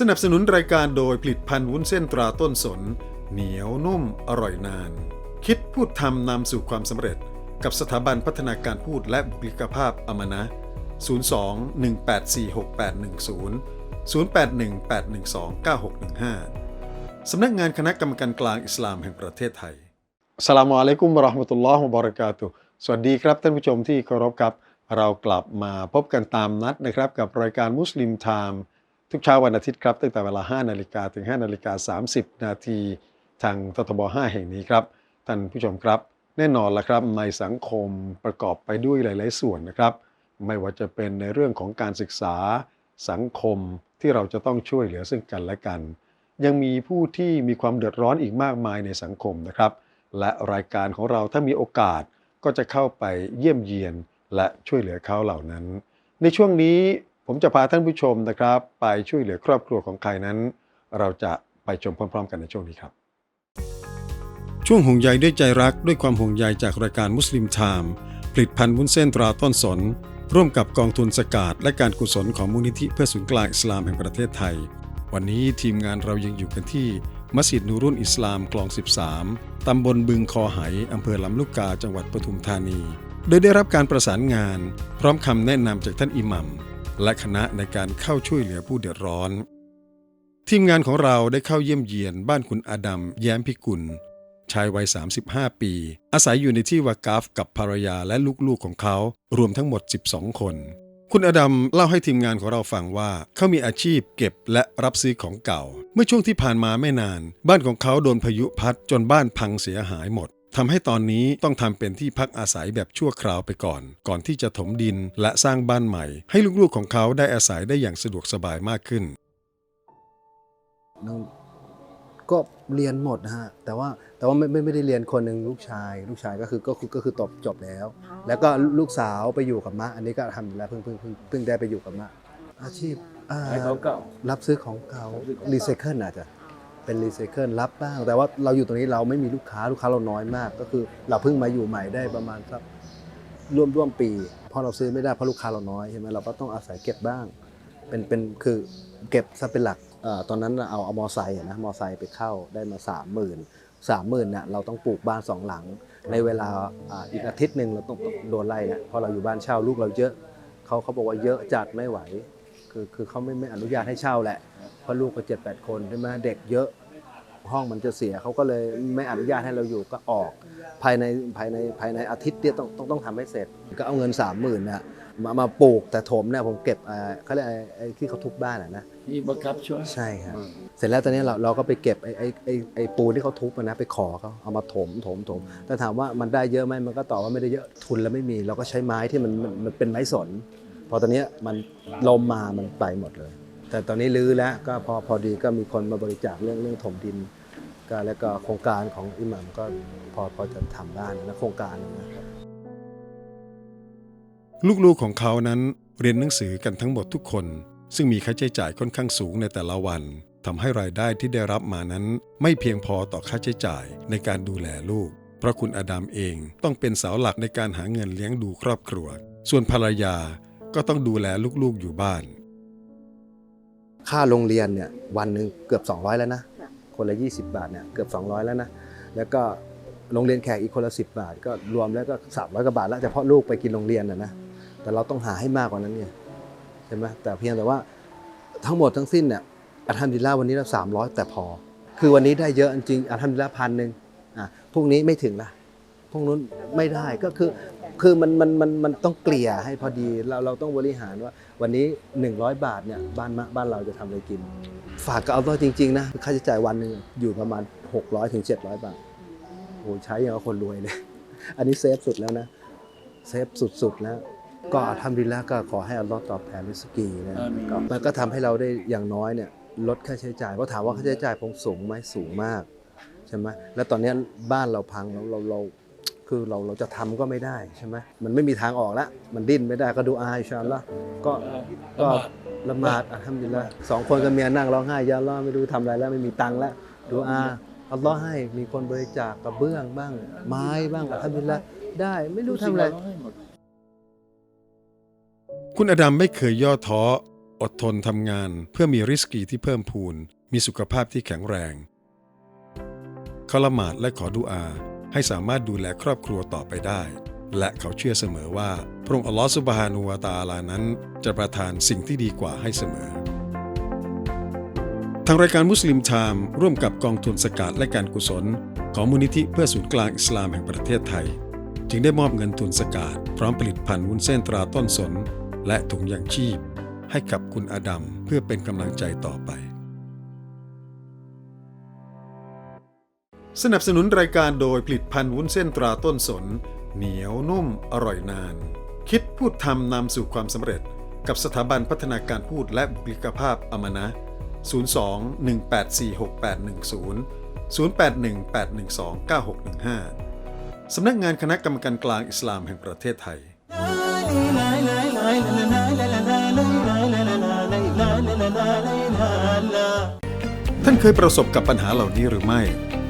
สนับสนุนรายการโดยผลิตภัณฑ์วุ้นเส้นตราต้นสน เหนียวนุ่มอร่อยนาน คิดพูดทำนำสู่ความสำเร็จ กับสถาบันพัฒนาการพูดและบุคลิกภาพอมนะ 02 1846810 0818129615 สำนักงานคณะกรรมการกลางอิสลามแห่งประเทศไทยสลามอะลัยกุมวะเราะห์มะตุลลอฮ์วะบะเรากาตุสวัสดีครับท่านผู้ชมที่เคารพครับ เรากลับมาพบกันตามนัดนะครับกับรายการมุสลิมไทม์ ทุกเช้าวันอาทิตย์ครับ ตั้งแต่เวลา 5 นาฬิกาถึง 5 นาฬิกา 30 นาทีทางททบ 5 แห่งนี้ครับ ท่านผู้ชมครับ แน่นอนละครับในสังคมประกอบไปด้วยหลาย ๆ ส่วนนะครับ ไม่ว่าจะเป็นในเรื่องของการศึกษาสังคมที่เราจะต้องช่วยเหลือซึ่งกันและกัน ยังมีผู้ที่มีความเดือดร้อนอีกมากมายในสังคมนะครับ และรายการของเราถ้ามีโอกาสก็จะเข้าไปเยี่ยมเยียนและช่วยเหลือเขาเหล่านั้น ในช่วงนี้ ผมจะพาท่านผู้ชมนะครับ ไปช่วยเหลือครอบครัวของใครนั้น เราจะไปชมพร้อม ๆ กันในช่วงนี้ครับ ช่วงห่วงใยด้วยใจรักด้วยความห่วงใยจากรายการมุสลิมไทม์ผลิตภัณฑ์วุ้นเส้นตราต้นสน ร่วมกับกองทุนสกาดและการกุศลของมูลนิธิเพื่อศูนย์กลางอิสลามแห่งประเทศไทย วันนี้ทีมงานเรายังอยู่กันที่มัสยิดนูรุนอิสลามคลอง 13 ตำบลบึงคอไหอำเภอลำลูกกาจังหวัดปทุมธานี โดยได้รับการประสานงาน พร้อมคำแนะนำจากท่านอิหมัม และคณะในการเข้าช่วยเหลือผู้เดือดร้อน ทีมงานของเราได้เข้าเยี่ยมเยียนบ้านคุณอาดัมแย้มพิกุล ชายวัย 35 ปี อาศัยอยู่ในที่วากาฟกับภรรยาและลูกๆของเขารวมทั้งหมด 12 คน คุณอดัมเล่าให้ทีมงานของเราฟังว่าเขามีอาชีพเก็บและรับซื้อของเก่า เมื่อช่วงที่ผ่านมาไม่นาน บ้านของเขาโดนพายุพัดจนบ้านพังเสียหายหมด ทำให้ตอนนี้ต้องทำเป็นที่พักอาศัยแบบชั่วคราวไปก่อน ก่อนที่จะถมดินและสร้างบ้านใหม่ ให้ลูกๆของเขาได้อาศัยได้อย่างสะดวกสบายมากขึ้น ก็เรียนหมดนะฮะแต่ว่าแต่ว่าไม่ไม่ไม่ได้เรียนคนหนึ่งลูกชาย ลูกชายก็คือก็คือก็คือตบจบแล้ว แล้วก็ลูกสาวไปอยู่กับมะ อันนี้ก็ทำอยู่แล้วเพิ่งเพิ่งเพิ่งเพิ่งได้ไปอยู่กับมะ อาชีพอ่าขายของเก่า รับซื้อของเก่ารีไซเคิลอาจจะ เป็นรีไซเคิลรับบ้าง แต่ว่าเราอยู่ตรงนี้เราไม่มีลูกค้าลูกค้าเราน้อยมาก ก็คือเราเพิ่งมาอยู่ใหม่ได้ประมาณสักร่วมร่วมปีพราะเราซื้อไม่ได้เพราะลูกค้าเราน้อยใช่ไหมเราก็ต้องอาศัยเก็บบ้าง เป็นเป็นคือเก็บซะเป็นหลักตอนนั้นเอาเอามอไซค์นะมอไซค์ไปเข้าได้มาสามหมื่นสามหมื่นเนี่ยเราต้องปลูกบ้านสองหลัง ในเวลาอีกอาทิตย์หนึ่งเราต้องต้องโดนไล่นะเพราะเราอยู่บ้านเช่าลูกเราเยอะเขาเขาบอกว่าเยอะจัดไม่ไหว คือคือเขาไม่ไม่อนุญาตให้เช่าแหละเพราะลูกก็เจ็ดแปดคนใช่ไหมเด็กเยอะห้องมันจะเสียเขาก็เลยไม่อนุญาตให้เราอยู่ก็ออกภายในภายในภายในอาทิตย์เดียวต้องต้องต้องทำให้เสร็จ ก็เอาเงินสามหมื่นเนี่ยมามาปลูกแต่ถมเนี่ยผมเก็บเอ่อเขาเรียกอะไรไอ้ที่เขาทุบบ้านอะนะมีบังคับช่วยใช่ครับเสร็จแล้วตอนนี้เราเราก็ไปเก็บไอ้ไอ้ไอ้ไอ้ปูนที่เขาทุบมานะไปขอเขาเอามาถมถมถมแต่ถามว่ามันได้เยอะไหมมันก็ตอบว่าไม่ได้เยอะทุนแล้วไม่มี เราก็ใช้ไม้ที่มันมันมันเป็นไม้สน พอตอนนี้มันลมมามันไปหมดเลย แต่ตอนนี้รื้อแล้วก็พอพอดีก็มีคนมาบริจาคเรื่องเรื่องถมดิน ก็แล้วก็โครงการของอิหมัมก็พอพอจะทำบ้านนะโครงการนะลูกๆของเขานั้นเรียนหนังสือกันทั้งหมดทุกคน ซึ่งมีค่าใช้จ่ายค่อนข้างสูงในแต่ละวันทำให้รายได้ที่ได้รับมานั้น ไม่เพียงพอต่อค่าใช้จ่ายในการดูแลลูก เพราะคุณอดัมเองต้องเป็นเสาหลักในการหาเงินเลี้ยงดูครอบครัว ส่วนภรรยา ก็ต้องดูแลลูกๆอยู่บ้าน ค่าโรงเรียนเนี่ยวันหนึ่งเกือบ 200 แล้วนะ คนละ 20 บาทเนี่ยเกือบ 200 แล้วนะ แล้วก็โรงเรียนแขกอีกคนละ 10 บาท ก็รวมแล้วก็ 300กว่าบาทแล้วเฉพาะลูกไปกินโรงเรียนนะนะ แต่เราต้องหาให้มากกว่านั้นเนี่ยใช่ไหมแต่เพียงแต่ว่าทั้งหมดทั้งสิ้นเนี่ยอัลฮัมดุลิลละวันนี้เรา300 แต่พอ คือวันนี้ได้เยอะจริงอัลฮัมดุลิลละพันหนึ่งอะพรุ่งนี้ไม่ถึงละ พรุ่งนู้นไม่ได้ก็คือคือมันมันมันมันต้องเกลี่ยให้พอดีเราเราต้องบริหารว่า วันนี้ 100 บาทเนี่ยบ้านมะบ้านเราจะทำอะไรกิน ฝากกับเอาตัวจริงๆนะค่าใช้จ่ายวันหนึ่งอยู่ประมาณ 600ถึง700 บาทโอ้ใช้อย่างกับคนรวยเลย อันนี้เซฟสุดแล้วนะ เซฟสุดๆแล้วก็ทำดีแล้วก็ขอให้อัลลอฮ์ตอบแทนริสกีนะก็มันก็ทำให้เราได้อย่างน้อยเนี่ยลดค่าใช้จ่ายเพราะถามว่าค่าใช้จ่ายผมสูงไหมสูงมากใช่ไหมแล้วตอนเนี้ยบ้านเราพังเราเราเรา คือเราเราจะทำก็ไม่ได้ใช่ไหมมันไม่มีทางออกแล้วมันดิ้นไม่ได้ก็ดูอาอินชาอัลละก็ก็ละหมาดอัลฮัมดุลิลละสองคนกับเมียนั่งร้องไห้ยาอัลลอฮ์ไม่รู้ทำอะไรแล้วไม่มีตังค์แล้วดูอาอัลลอฮ์ให้มีคนบริจาคกระเบื้องบ้าง ไม้บ้างอัลฮัมดุลิลละได้ไม่รู้ทำอะไรคุณอดัมไม่เคยย่อท้ออดทนทำงาน เพื่อมีริสกีที่เพิ่มพูน มีสุขภาพที่แข็งแรงเขาละหมาดและขอดุอา ให้สามารถดูแลครอบครัวต่อไปได้ และเขาเชื่อเสมอว่า พระองค์อัลลอฮฺสุบฮานุวาตาอาลานั้น จะประทานสิ่งที่ดีกว่าให้เสมอ ทางรายการมุสลิมไทม์ร่วมกับกองทุนสกัดและการกุศล ของมูลนิธิเพื่อศูนย์กลางอิสลามแห่งประเทศไทย จึงได้มอบเงินทุนสกัดพร้อมผลิตภัณฑ์วุ้นเส้นตราต้นสน และถุงยางชีพ ให้กับคุณอดัมเพื่อเป็นกำลังใจต่อไป สนับสนุนรายการโดยผลิตภัณฑ์วุ้นเส้นตราต้นสน เหนียวนุ่มอร่อยนาน คิดพูดทำนำสู่ความสำเร็จ กับสถาบันพัฒนาการพูดและบุคลิกภาพอมนะ 02 1846810 081 812 9615 สำนักงานคณะกรรมการกลางอิสลามแห่งประเทศไทย ท่านเคยประสบกับปัญหาเหล่านี้หรือไม่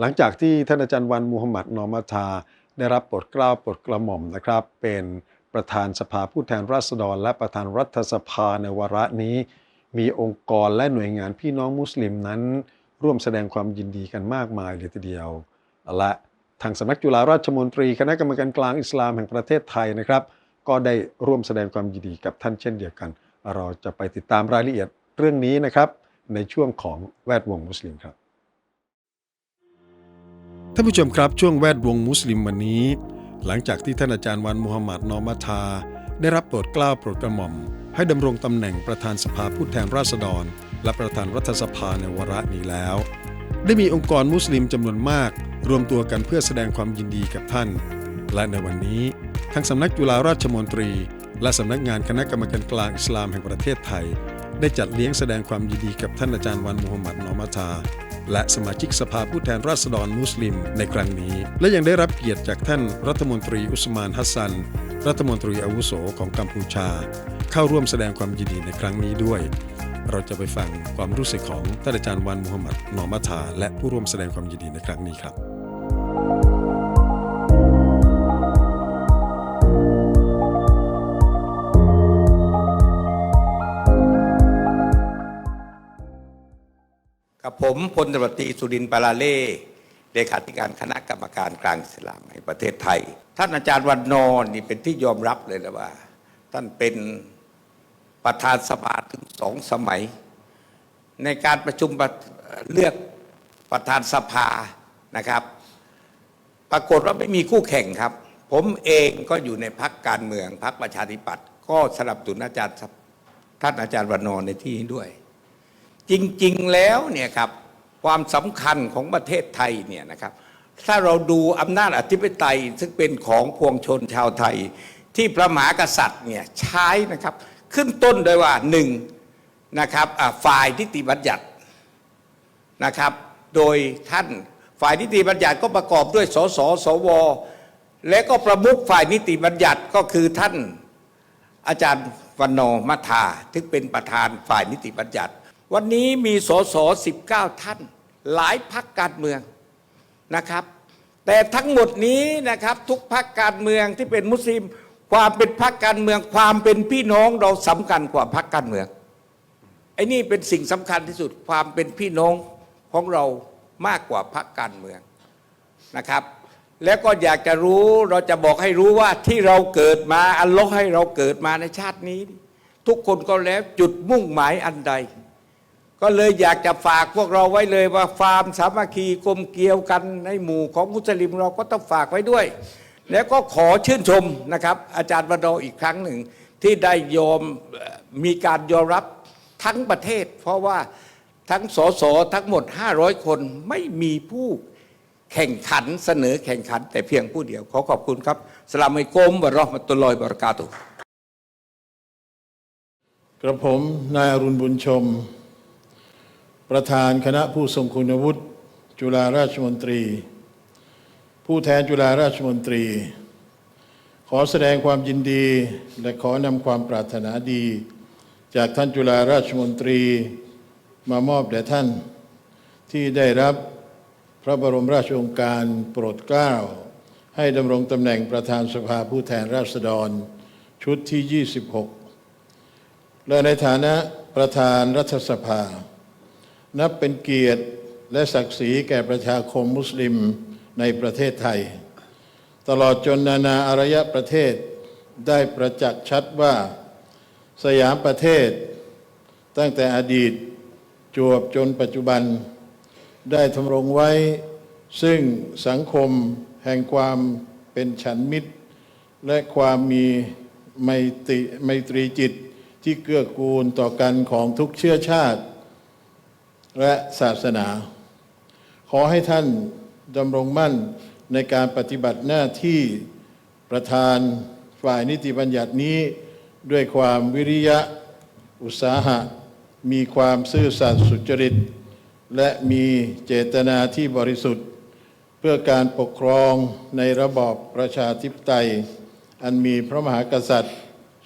หลังจากที่ท่านอาจารย์วันมูฮัมหมัดนอมัทา ได้รับปรดเกล้าปรดกระหม่อมนะครับ เป็นประธานสภาผู้แทนราษฎร และประธานรัฐสภาในวาระนี้ มีองค์กรและหน่วยงานพี่น้องมุสลิมนั้น ร่วมแสดงความยินดีกันมากมายเลยทีเดียวและทางสำนักจุฬาราชมนตรีคณะกรรมการกลางอิสลามแห่งประเทศไทยนะครับ ก็ได้ร่วมแสดงความยินดีกับท่านเช่นเดียวกัน เราจะไปติดตามรายละเอียดเรื่องนี้นะครับ ในช่วงของแวดวงมุสลิมครับ ท่านผู้ชมครับช่วงแวดวงมุสลิมวันนี้ หลังจากที่ท่านอาจารย์วันมูฮัมหมัดนอมัทา ได้รับโปรดเกล้าโปรดกระหม่อม ให้ดำรงตำแหน่งประธานสภาผู้แทนราษฎร และประธานรัฐสภาในวาระนี้แล้ว ได้มีองค์กรมุสลิมจำนวนมาก รวมตัวกันเพื่อแสดงความยินดีกับท่าน และในวันนี้ทางสำนักจุฬาราชมนตรี และสำนักงานคณะกรรมการกลางอิสลามแห่งประเทศไทย ได้จัดเลี้ยงแสดงความยินดีกับท่านอาจารย์วันมูฮัมหมัดนอมัทา และสมาชิกสภาผู้แทนราษฎรมุสลิมในครั้งนี้ และยังได้รับเกียรติจากท่านรัฐมนตรีอุสมานฮัสซัน รัฐมนตรีอาวุโสของกัมพูชา เข้าร่วมแสดงความยินดีในครั้งนี้ด้วย เราจะไปฟังความรู้สึกของท่านอาจารย์วันมูฮัมหมัดนอมัทาและผู้ร่วมแสดงความยินดีในครั้งนี้ครับ กับผมพลตำรวจตรีสุรินทร์ปาราเล่เลขาธิการคณะกรรมการกลางอิสลามแห่งประเทศไทย ท่านอาจารย์วันนอร์นี่เป็นที่ยอมรับเลยนะว่า ท่านเป็นประธานสภาถึงสองสมัย ในการประชุมเลือกประธานสภานะครับ ปรากฏว่าไม่มีคู่แข่งครับ ผมเองก็อยู่ในพักการเมืองพักประชาธิปัตย์ก็สนับสนุนอาจารย์ท่านอาจารย์วันนอร์ในที่นี้ด้วย จริงๆแล้วเนี่ยครับความสำคัญของประเทศไทยเนี่ยนะครับ ถ้าเราดูอำนาจอธิปไตยซึ่งเป็นของพวงชนชาวไทย ที่พระมหากษัตริย์เนี่ยใช้นะครับ ขึ้นต้นโดยว่าหนึ่งนะครับฝ่ายนิติบัญญัตินะครับ โดยท่านฝ่ายนิติบัญญัติก็ประกอบด้วยสสสว และก็ประมุขฝ่ายนิติบัญญัติก็คือท่านอาจารย์วันโนมัทาที่เป็นประธานฝ่ายนิติบัญญัติ วันนี้มีสส19 ท่าน หลายพักการเมืองนะครับ แต่ทั้งหมดนี้นะครับทุกพรรคการเมืองที่เป็นมุสลิม ความเป็นพรรคการเมือง ความเป็นพี่น้องเราสำคัญกว่าพรรคการเมืองไอ้นี่เป็นสิ่งสำคัญที่สุดความเป็นพี่น้องของเรามากกว่าพรรคการเมืองนะครับ แล้วก็อยากจะรู้เราจะบอกให้รู้ว่าที่เราเกิดมาอัลลอฮ์ให้เราเกิดมาในชาตินี้ ทุกคนก็แล้วจุดมุ่งหมายอันใด ก็เลยอยากจะฝากพวกเราไว้เลยว่าฟาร์มสามัคคีกลมเกลียวกันในหมู่ของมุสลิมเราก็ต้องฝากไว้ด้วย แล้วก็ขอชื่นชมนะครับ อาจารย์บดออีกครั้งหนึ่ง ที่ได้ยอมมีการยอมรับทั้งประเทศ เพราะว่าทั้งสสทั้งหมด 500 คนไม่มีผู้แข่งขันเสนอแข่งขัน แต่เพียงผู้เดียว ขอขอบคุณครับสลามัยกมวะราะห์มตุลลอฮิวะบรากาตุกระผมนายอรุณบุญชม ประธานคณะผู้ทรงคุณวุฒิจุฬาราชมนตรี ผู้แทนจุฬาราชมนตรี ขอแสดงความยินดี และขอนำความปรารถนาดี จากท่านจุฬาราชมนตรี มามอบแด่ท่าน ที่ได้รับพระบรมราชโองการโปรดเกล้า ให้ดำรงตำแหน่งประธานสภาผู้แทนราษฎร ชุดที่ 26 และในฐานะประธานรัฐสภา นับเป็นเกียรติและศักดิ์ศรีแก่ประชาคมมุสลิมในประเทศไทย ตลอดจนนานาอารยประเทศได้ประจักษ์ชัดว่า สยามประเทศ ตั้งแต่อดีตจวบจนปัจจุบัน ได้ทำรงไว้ ซึ่งสังคมแห่งความเป็นฉันมิตร และความมีไมตรีจิตที่เกื้อกูลต่อกันของทุกเชื้อชาติ และศาสนา ขอให้ท่านดำรงมั่นในการปฏิบัติหน้าที่ประธานฝ่ายนิติบัญญัตินี้ด้วยความวิริยะอุตสาหะ มีความซื่อสัตย์สุจริต และมีเจตนาที่บริสุทธิ์ เพื่อการปกครองในระบอบประชาธิปไตย อันมีพระมหากษัตริย์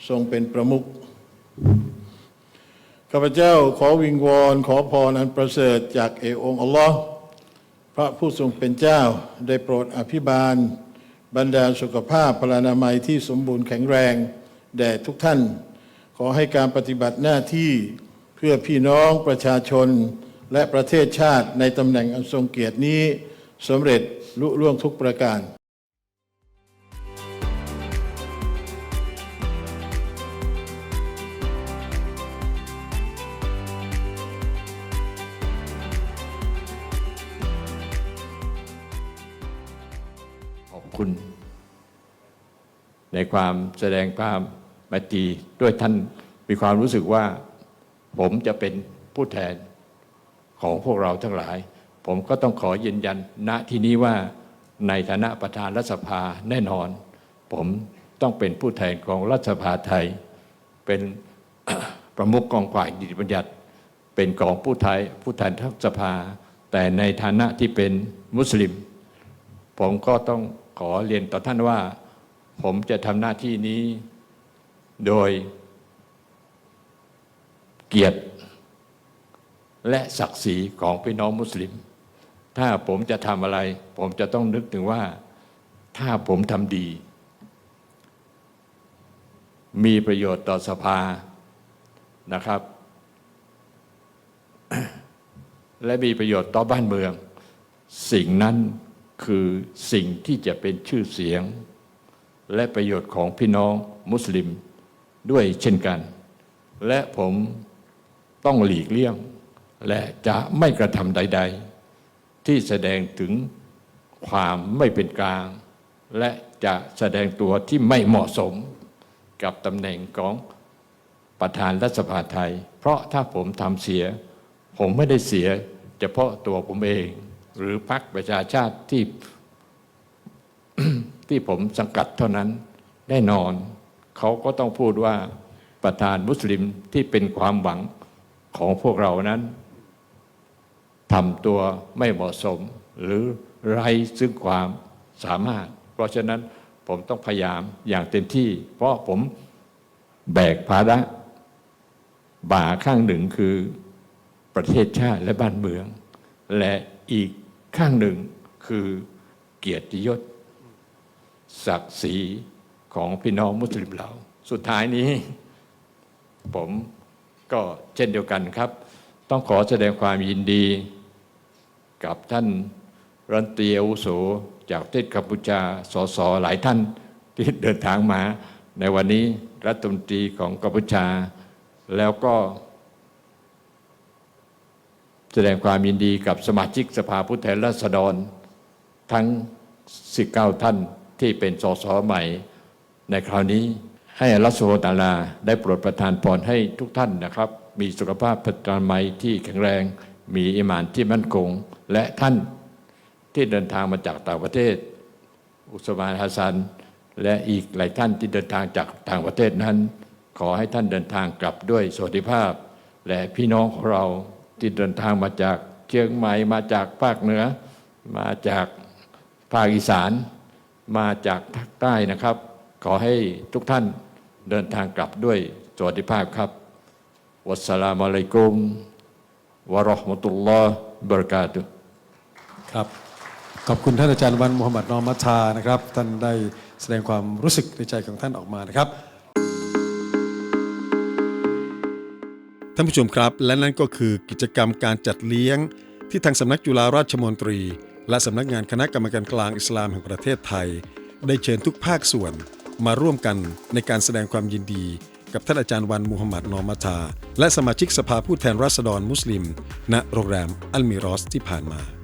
ทรงเป็นประมุข ข้าพเจ้าขอวิงวอนขอพรอันประเสริฐจากเอองค์อัลลอฮ์พระผู้ทรงเป็นเจ้าได้โปรดอภิบาล บรรดาสุขภาพพลานามัยที่สมบูรณ์แข็งแรง แด่ทุกท่าน ขอให้การปฏิบัติหน้าที่เพื่อพี่น้องประชาชน และประเทศชาติในตำแหน่งอันทรงเกียรตินี้สำเร็จลุล่วงทุกประการ คุณ ในความแสดงความมาตีด้วยท่านมีความรู้สึกว่า ผมจะเป็นผู้แทนของพวกเราทั้งหลาย ผมก็ต้องขอยืนยันณที่นี้ว่าในฐานะประธานรัฐสภาแน่นอน ผมต้องเป็นผู้แทนของรัฐสภาไทย เป็นประมุขกองฝ่ายนิติบัญญัติ เป็นกองผู้ไทยผู้แทนรัฐสภา แต่ในฐานะที่เป็นมุสลิม ผมก็ต้อง ขอเรียนต่อท่านว่า ผมจะทำหน้าที่นี้ โดย เกียรติ และศักดิ์ศรีของพี่น้องมุสลิม ถ้าผมจะทำอะไร ผมจะต้องนึกถึงว่า ถ้าผมทำดี มีประโยชน์ต่อสภานะครับ และมีประโยชน์ต่อบ้านเมือง สิ่งนั้น คือสิ่งที่จะเป็นชื่อเสียง และประโยชน์ของพี่น้องมุสลิมด้วยเช่นกัน และผมต้องหลีกเลี่ยง และจะไม่กระทำใด ๆ ที่แสดงถึงความไม่เป็นกลาง และจะแสดงตัวที่ไม่เหมาะสมกับตำแหน่งของประธานรัฐสภาไทย เพราะถ้าผมทำเสีย ผมไม่ได้เสียเฉพาะตัวผมเอง หรือพรรคประชาชาติที่ที่ผมสังกัดเท่านั้นแน่นอน เขาก็ต้องพูดว่าประธานมุสลิมที่เป็นความหวังของพวกเรานั้นทำตัวไม่เหมาะสม หรือไร้ซึ่งความสามารถ เพราะฉะนั้นผมต้องพยายามอย่างเต็มที่ เพราะผมแบกภาระบ่าข้างหนึ่งคือประเทศชาติและบ้านเมือง และอีก ข้างหนึ่งคือเกียรติยศ ศักดิ์ศรีของพี่น้องมุสลิมเรา สุดท้ายนี้ ผมก็เช่นเดียวกันครับ ต้องขอแสดงความยินดี กับท่านรัฐมนตรีอาวุโสจากประเทศกัมพูชาสสหลายท่านที่เดินทางมา ในวันนี้รัฐมนตรีของกัมพูชา แล้วก็ แสดงความยินดีกับสมาชิกสภาผู้แทนราษฎร ทั้ง 19 ท่านที่เป็นสสใหม่ ในคราวนี้ให้อัลลอฮฺสุบฮานะฮูวะตาลาได้โปรดประทานพรให้ทุกท่านนะครับ มีสุขภาพพัฒนามัยที่แข็งแรง มีอิมานที่มั่นคง และท่านที่เดินทางมาจากต่างประเทศ อุสมานฮัสซัน และอีกหลายท่านที่เดินทางจากต่างประเทศนั้น ขอให้ท่านเดินทางกลับด้วยสวัสดิภาพ และพี่น้องของเรา ที่เดินทางมาจากเชียงใหม่มาจากภาคเหนือ มาจากภาคอีสานมาจากภาคใต้นะครับ ขอให้ทุกท่านเดินทางกลับด้วยสวัสดิภาพครับ วัสสลามุอะลัยกุมวะราะห์มะตุลลอฮ์บะเราะกาตุครับขอบคุณท่านอาจารย์วันมุฮัมมัดนอมัชานะครับ ท่านได้แสดงความรู้สึกในใจของท่านออกมานะครับ ท่านผู้ชมครับ และนั่นก็คือกิจกรรมการจัดเลี้ยง ที่ทางสำนักจุฬาราชมนตรี และสำนักงานคณะกรรมการกลางอิสลามแห่งประเทศไทย ได้เชิญทุกภาคส่วน มาร่วมกันในการแสดงความยินดี กับท่านอาจารย์วันมูฮัมหมัดนอมัตาและสมาชิกสภาผู้แทนราษฎรมุสลิม ณโรงแรมอัลมิรอสที่ผ่านมา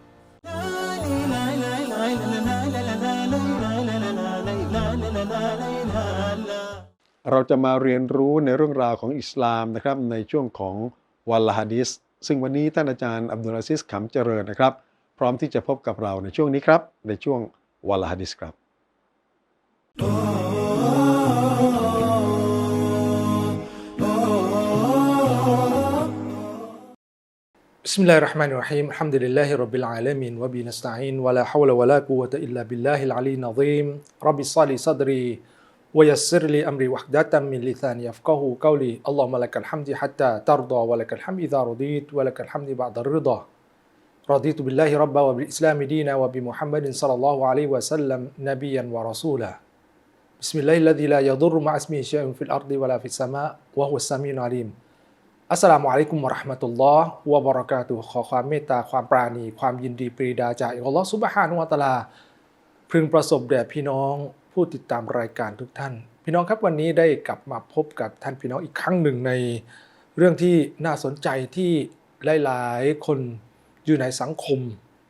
เราจะมาเรียนรู้ในเรื่องราวของอิสลามนะครับในช่วงของวันละฮะดิษซึ่งวันนี้ท่านอาจารย์อับดุลอาซิสขำเจริญนะครับ พร้อมที่จะพบกับเราในช่วงนี้ครับ ในช่วงวันละฮะดิษครับ بسم الله الرحمن الرحيم الحمد لله رب العالمين وبه نستعين ولا حول ولا قوة إلا بالله العلي العظيم رب اشرح لي صدري ويسر لي أمري وحدة من لساني يفقه قولي اللهم لك الحمد حتى ترضى ولك الحمد إذا رضيت ولك الحمد بعد الرضا رضيت بالله ربا وبالإسلام دينا وبمحمد صلى الله عليه وسلم نبيا ورسولا بسم الله الذي لا يضر مع اسمه شيء في الأرض ولا في السماء وهو السميع العليم อัสสลามุอะลัยกุมวะเราะห์มะตุลลอฮ์วะบะเราะกาตุฮ์ขอความเมตตาความปราณี ความยินดีปรีดาจากอัลลอฮ์ซุบฮานะฮูวะตะอาลา พึงประสบแด่พี่น้อง ผู้ติดตามรายการทุกท่าน พี่น้องครับวันนี้ได้กลับมาพบกับท่านพี่น้องอีกครั้งหนึ่งในเรื่องที่น่าสนใจที่หลายๆ คนอยู่ในสังคม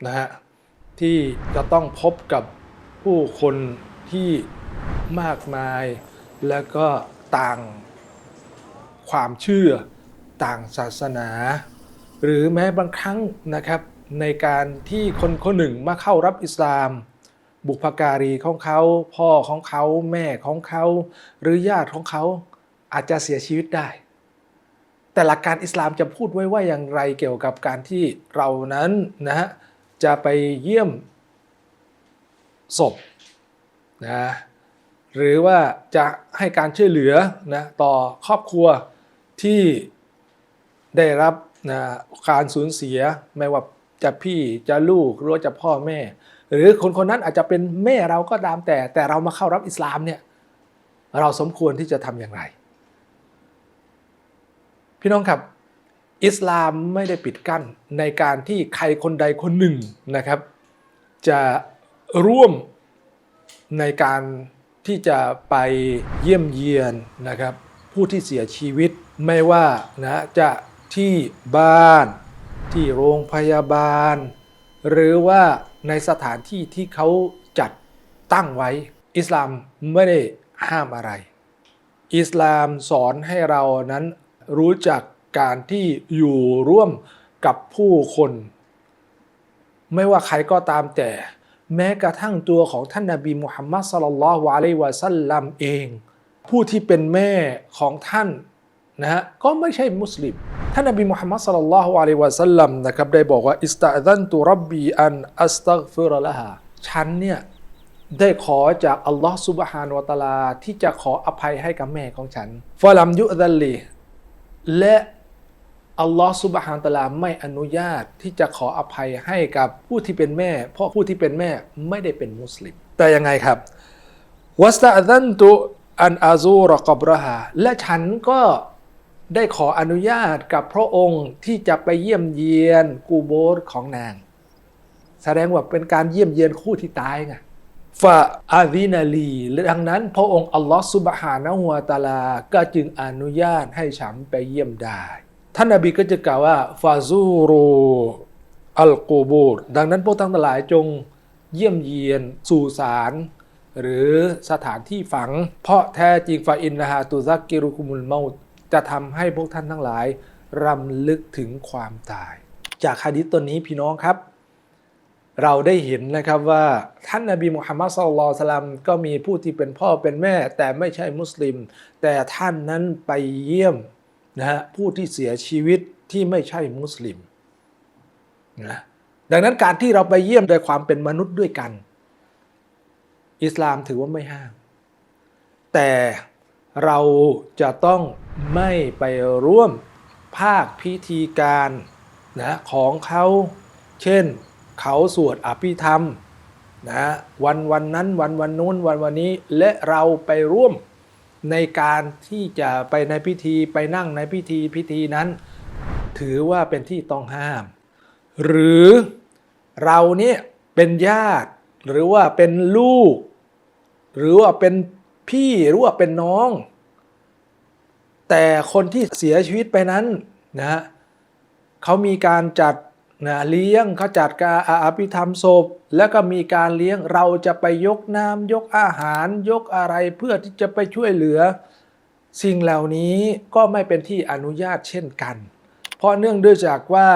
นะฮะที่จะต้องพบกับผู้คนที่มากมาย แล้วก็ต่างความเชื่อต่างศาสนา หรือแม้บางครั้งนะครับในการที่คนคนหนึ่งมาเข้ารับอิสลาม บุพการีของเขา พ่อของเขาแม่ของเขา หรือญาติของเขาอาจจะเสียชีวิตได้ แต่หลักการอิสลามจะพูดไว้ว่าอย่างไรเกี่ยวกับการที่เรานั้นนะฮะจะไปเยี่ยมศพนะหรือว่าจะให้การช่วยเหลือนะต่อครอบครัวที่ได้รับนะการสูญเสียไม่ว่าจะพี่จะลูกหรือจะพ่อแม่ หรือคนคนนั้นอาจจะเป็นแม่เราก็ตามแต่ แต่เรามาเข้ารับอิสลามเนี่ยเราสมควรที่จะทำอย่างไร พี่น้องครับ อิสลามไม่ได้ปิดกั้นในการที่ใครคนใดคนหนึ่งนะครับ จะร่วมในการที่จะไปเยี่ยมเยียนนะครับ ผู้ที่เสียชีวิตไม่ว่านะจะที่บ้าน ที่โรงพยาบาล หรือว่า ในสถานที่ที่เขาจัดตั้งไว้ อิสลามไม่ได้ห้ามอะไร อิสลามสอนให้เรานั้นรู้จักการที่อยู่ร่วมกับผู้คน ไม่ว่าใครก็ตามแต่ แม้กระทั่งตัวของท่านนาบีมุฮัมมัดสลลัลลอฮุอะลัยวะสัลลัมเอง ผู้ที่เป็นแม่ของท่านนะฮะก็ไม่ใช่มุสลิม ท่านนบีมุฮัมมัดสลลัลลอฮุอะลัยวะสัลลัมนะครับได้บอกว่าอิสตาซันตุรับบีอันอัสตัฆฟิรละฮาฉันเนี่ยได้ขอจากอัลลอฮ์ซุบฮานวะตะอาลา ที่จะขออภัยให้กับแม่ของฉันฟาลัมยุดัลลีและอัลลอฮ์ซุบฮานตะอาลาไม่อนุญาตที่จะขออภัยให้กับผู้ที่เป็นแม่ เพราะผู้ที่เป็นแม่ไม่ได้เป็นมุสลิม แต่ยังไงครับวัสตาซันตุอันอาซูรกับรหาและฉันก็ ได้ขออนุญาตกับพระองค์ที่จะไปเยี่ยมเยียนกูโบสของนาง แสดงว่าเป็นการเยี่ยมเยียนคู่ที่ตายไงฟาอาดินาลีดังนั้นพระองค์อัลลอฮฺสุบฮานะฮุวตาลา ก็จึงอนุญาตให้ฉันไปเยี่ยมได้ ท่านนบีก็จะกล่าวว่าฟาซูรูอัลกูบูรดังนั้นพวกทั้งหลายจงเยี่ยมเยียนสู่สารหรือสถานที่ฝัง เพราะแท้จริงฟาอินนะฮาตุซักกิรุคุมุลเมา จะทำให้พวกท่านทั้งหลายรำลึกถึงความตาย จากฮะดิษตัวนี้พี่น้องครับ เราได้เห็นนะครับว่าท่านนบีมุฮัมมัดสุลลัลสลัมก็มีผู้ที่เป็นพ่อเป็นแม่ แต่ไม่ใช่มุสลิม แต่ท่านนั้นไปเยี่ยมนะฮะผู้ที่เสียชีวิตที่ไม่ใช่มุสลิมนะดังนั้นการที่เราไปเยี่ยมโดยความเป็นมนุษย์ด้วยกัน อิสลามถือว่าไม่ห้ามแต่เราจะต้อง ไม่ไปร่วมภาคพิธีการนะของเขาเช่นเขาสวดอภิธรรมนะวันวันนั้นวันวันนู้นวันวันนี้และเราไปร่วมในการที่จะไปในพิธีไปนั่งในพิธีพิธีนั้น ถือว่าเป็นที่ต้องห้าม หรือเราเนี่ยเป็นญาติ หรือว่าเป็นลูก หรือว่าเป็นพี่หรือว่าเป็นน้อง แต่คนที่เสียชีวิตไปนั้นนะฮะเขามีการจัดนะเลี้ยงเขาจัดการอาภิธรรมศพ แล้วก็มีการเลี้ยงเราจะไปยกน้ำยกอาหาร ยกอะไรเพื่อที่จะไปช่วยเหลือ สิ่งเหล่านี้ก็ไม่เป็นที่อนุญาตเช่นกัน เพราะเนื่องด้วยจากว่า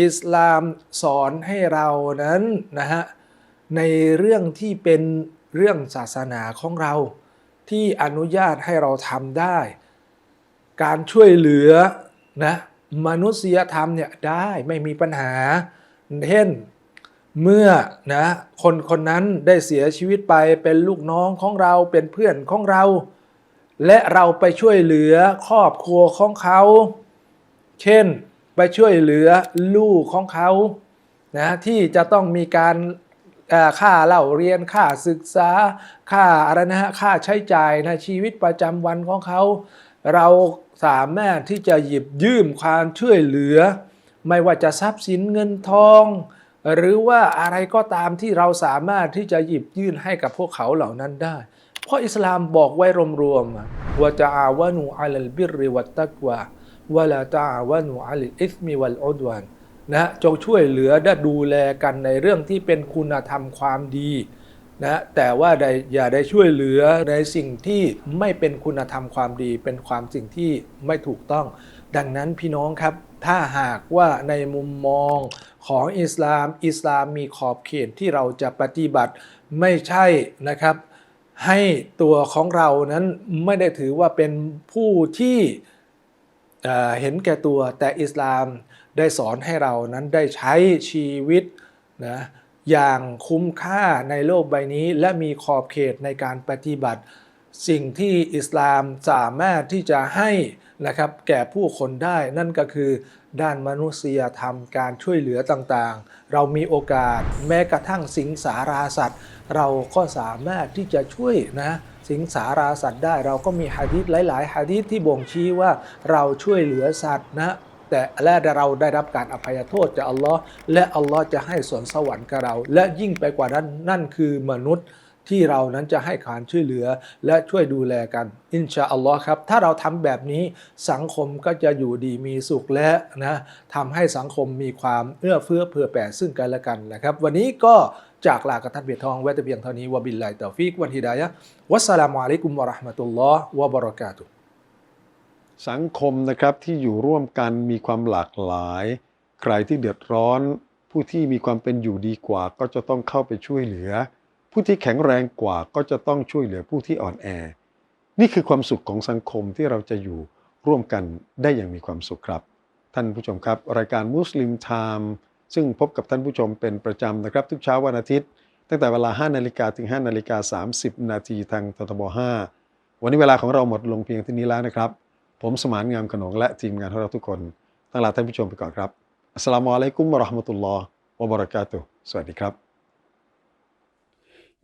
อิสลามสอนให้เรานั้นนะฮะในเรื่องที่เป็นเรื่องศาสนาของเรา ที่อนุญาตให้เราทำได้ การช่วยเหลือนะมนุษยธรรมเนี่ยได้ไม่มีปัญหา เช่นเมื่อนะคนคนนั้นได้เสียชีวิตไปเป็นลูกน้องของเราเป็นเพื่อนของเรา และเราไปช่วยเหลือครอบครัวของเขา เช่นไปช่วยเหลือลูกของเขานะที่จะต้องมีการค่าเล่าเรียนค่าศึกษาค่าอะไรนะฮะค่าใช้จ่ายในชีวิตประจำวันของเขา เรา สามารถที่จะหยิบยืมความช่วยเหลือ ไม่ว่าจะทรัพย์สินเงินทอง หรือว่าอะไรก็ตามที่เราสามารถที่จะหยิบยื่นให้กับพวกเขาเหล่านั้นได้ เพราะอิสลามบอกไว้รวมๆว่าจะอาวานูอัลลบิริวัตตักวาวะลาตาาวานูอัลอิสมิวัลอุดวันนะจงช่วยเหลือและดูแลกันในเรื่องที่เป็นคุณธรรมความดี นะแต่ว่าอย่าได้ช่วยเหลือในสิ่งที่ไม่เป็นคุณธรรมความดี เป็นความสิ่งที่ไม่ถูกต้อง ดังนั้นพี่น้องครับ ถ้าหากว่าในมุมมองของอิสลาม อิสลามมีขอบเขตที่เราจะปฏิบัติไม่ใช่นะครับ ให้ตัวของเรานั้นไม่ได้ถือว่าเป็นผู้ที่เห็นแก่ตัวแต่อิสลามได้สอนให้เรานั้นได้ใช้ชีวิตนะ อย่างคุ้มค่าในโลกใบนี้ และมีขอบเขตในการปฏิบัติ สิ่งที่อิสลามสามารถที่จะให้นะครับแก่ผู้คนได้นั่นก็คือด้านมนุษยธรรมการช่วยเหลือต่างๆ เรามีโอกาสแม้กระทั่งสิงสาราสัตว์ เราก็สามารถที่จะช่วยนะสิงสาราสัตว์ได้เราก็มีฮะดีษหลาย ๆฮะดีษที่บ่งชี้ว่าเราช่วยเหลือสัตว์นะ แต่และเราได้รับการอภัยโทษจากอัลลอฮ์และอัลลอฮ์จะให้สวนสวรรค์กับเรา และยิ่งไปกว่านั้นนั่นคือมนุษย์ที่เรานั้นจะให้การช่วยเหลือและช่วยดูแลกัน อินชาอัลลอฮ์ครับ ถ้าเราทำแบบนี้สังคมก็จะอยู่ดีมีสุขและนะทำให้สังคมมีความเอื้อเฟื้อเผื่อแผ่ซึ่งกันและกันนะครับ วันนี้ก็จากลากับท่านเบียรทองไว้แต่เพียงเท่านี้วะบิลลาฮิตตอฟิกวันฮิดายะวัสสลามุอะลัยกุมวะราะห์มะตุลลอฮ์วะบะเราะกาตุฮ์ สังคมนะครับที่อยู่ร่วมกันมีความหลากหลาย ใครที่เดือดร้อน ผู้ที่มีความเป็นอยู่ดีกว่าก็จะต้องเข้าไปช่วยเหลือ ผู้ที่แข็งแรงกว่าก็จะต้องช่วยเหลือผู้ที่อ่อนแอ นี่คือความสุขของสังคมที่เราจะอยู่ร่วมกันได้อย่างมีความสุขครับ ท่านผู้ชมครับ รายการมุสลิมไทม์ซึ่งพบกับท่านผู้ชมเป็นประจำนะครับ ทุกเช้าวันอาทิตย์ ตั้งแต่เวลา 5 นาฬิกาถึง 5 นาฬิกา 30 นาทีทางททบ 5 วันนี้เวลาของเราหมดลงเพียงเท่านี้แล้วนะครับ ผมสมานงามขนงและทีมงานของเราทุกคนตั้งลาท่านผู้ชมไปก่อนครับอัสสลามุอะลัยกุมวะราะห์มะตุลลอฮ์วะบะเราะกาตุสวัสดีครับ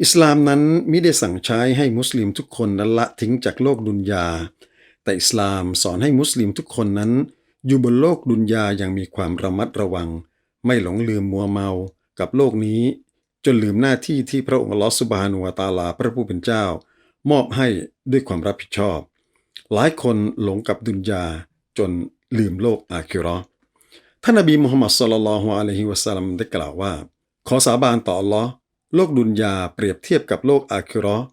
อิสลามนั้นมิได้สั่งใช้ให้มุสลิมทุกคนนั้นละทิ้งจากโลกดุนยา แต่อิสลามสอนให้มุสลิมทุกคนนั้น อยู่บนโลกดุนยาอย่างมีความระมัดระวัง ไม่หลงลืมมัวเมากับโลกนี้ จนลืมหน้าที่ที่พระองค์ลอสุบฮานุวะตาลาพระผู้เป็นเจ้า มอบให้ด้วยความรับผิดชอบ หลายคนหลงกับดุนยาจนลืมโลกอาคิราะห์ท่านนบีมุฮัมมัดศ็อลลัลฮุอะลัยฮิวะสัลลัมได้กล่าวว่า ขอสาบานต่ออัลลอฮ์โลกดุนยาเปรียบเทียบกับโลกอาคิราะห์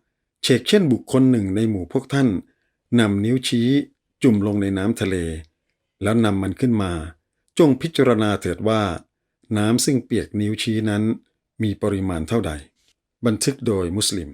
เชกเช่นบุคคลหนึ่งในหมู่พวกท่านนำนิ้วชี้จุ่มลงในน้ำทะเล แล้วนำมันขึ้นมา จงพิจารณาเถิดว่า น้ำซึ่งเปียกนิ้วชี้นั้น มีปริมาณเท่าใด บันทึกโดยมุสลิม